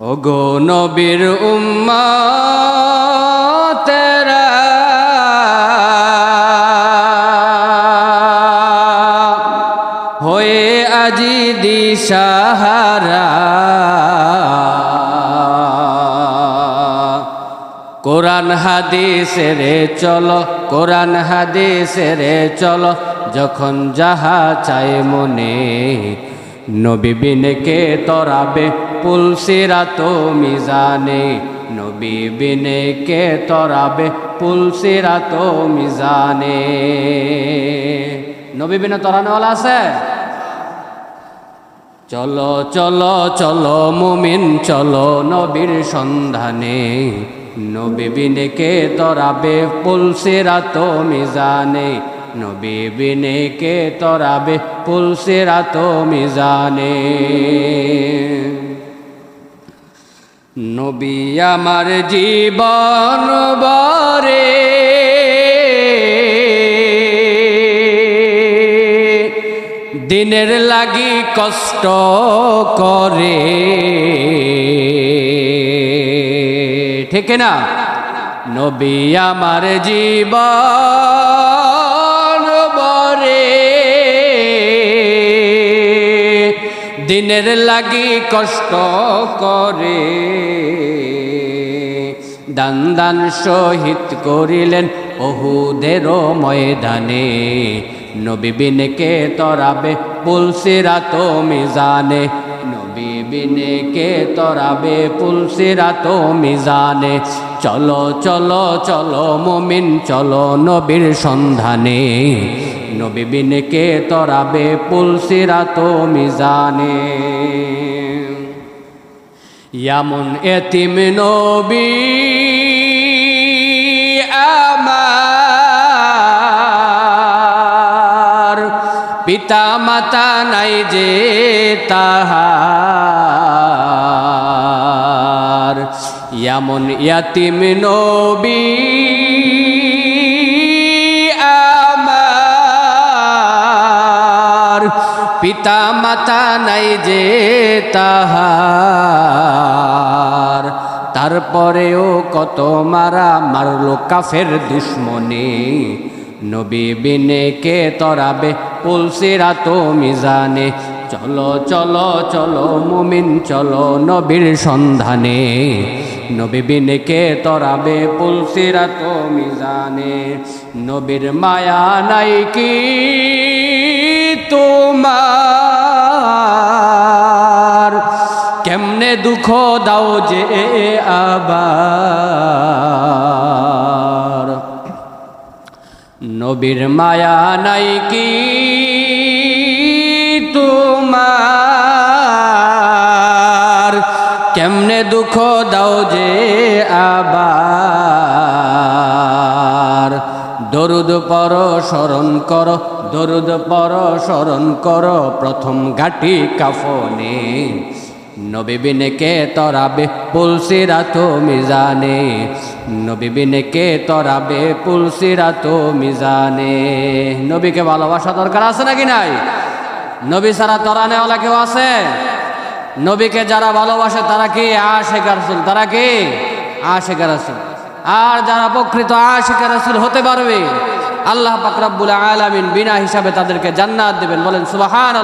ওগো নবীর উম্মা তেরা হয়ে আজি দিশাহারা। কোরআন হাদিসে রে চলো, কোরআন হাদিসে রে চলো, যখন যাহা চায় মনে নবী বিনকে তরাবে? পুলসিরা তো মিজানে নবী বিনকে তরাবে? পুলসিরা তো মিজানে নবী বিনে তরানোওয়ালা আছে? চলো চলো চলো মুমিন, চলো নবীর সন্ধানে। নবী বিনেকে তরাবে? পুলসিরা তো মিজানে নবী বিনেকে তরাবে, পুলসিরা তো মিজানে নবী আমার জীবন বরে দিনের লাগি কষ্ট করে। ঠিক না নবী আমার জীবন দিনের লাগি কষ্ট করে। দান দান শহীদ করিলেন বহুদের ময়দানে। নবী বিনকে তরাবে পুলসিরা তো মিজানে। নবী বিনকে তরাবে পুলসিরা তো মিজানে। চলো চলো চলো, মমিন, চলো নবীর সন্ধানে। নবী বিনকে তরাবে পুলসিরা তো মিজানে ইয়ামন এতিম নবী আমার। পিতা মাতা নাই যে তাহার। ইয়ামন ইয়াতিম নবী পিতা মাতা নাই যে তাহার। তারপরেও কত মারা মারলো কাফের দুশ্মনে। নবী বিনে কে তরাবে পুলসিরা তো মিজানে। চলো চলো চলো মুমিন, চলো নবীর সন্ধানে। নবী বিনে কে তরাবে পুলসিরা তো মিজানে। নবীর মায়া নাই কি তোমার? কেমনে দুঃখ দাও যে আবার। নবীর মায়া নাই কি তোমার? কেমনে দুঃখ দাও যে আবার? দরুদ পর স্মরণ কর, দরুদ পর স্মরণ কর, প্রথম ঘাটি কাফনে। নবী বিনকে তরাবে পুলসিরা তো মিজানে? নবী কে তরাবে পুলসিরা তো মিজানে? নবীকে ভালোবাসা দরকার আছে নাকি নাই? নবী ছাড়া তরানেওয়ালা কেউ আছে? নবীকে যারা ভালোবাসে তারা কি আশেখ রাসুল? তারা কি আশেখ রাসুল? আর যারা প্রকৃত আশেখ রাসুল হতে পারবে, আল্লাহ পাকরাবুল আলামিন বিনা হিসাবে তাদেরকে জান্নাত দেবেন। বলেন সুবাহান